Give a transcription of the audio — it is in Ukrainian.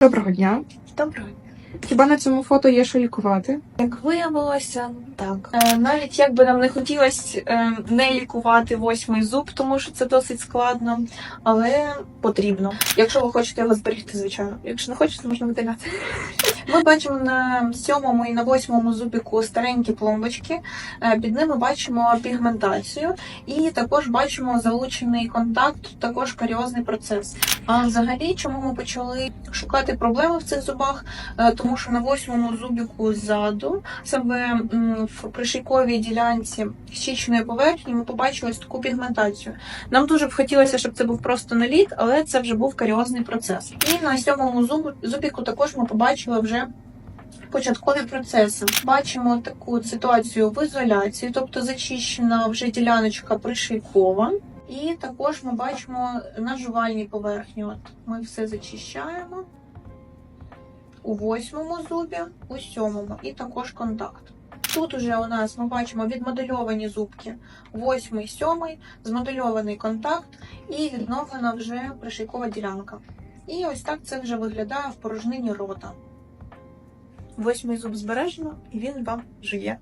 Доброго дня. Хіба на цьому фото є що лікувати? Як виявилося, так. Е, навіть як би нам не хотілося е, не лікувати восьмий зуб, тому що це досить складно, але потрібно. Якщо ви хочете його зберегти, звичайно. Якщо не хочете, можна видаляти. Ми бачимо на сьомому і на восьмому зубіку старенькі пломбочки. Е, Під ними бачимо пігментацію і також бачимо залучений контакт, також каріозний процес. А взагалі, чому ми почали шукати проблеми в цих зубах? Е, Тому що на восьмому зубіку ззаду, саме в пришийковій ділянці щічної поверхні, ми побачили ось таку пігментацію. Нам дуже б хотілося, щоб це був просто наліт, але це вже був каріозний процес. І на сьомому зубіку також ми побачили вже. Початкові процеси бачимо таку ситуацію в ізоляції, тобто зачищена вже діляночка пришийкова. І також ми бачимо на жувальній поверхні. От ми все зачищаємо у восьмому зубі, у сьомому, і також контакт. Тут уже у нас ми бачимо відмодельовані зубки, восьмий, сьомий, змодельований контакт і відновлена вже пришийкова ділянка. І ось так це вже виглядає в порожнині рота. Восьмий зуб збережено, і він вам жиє.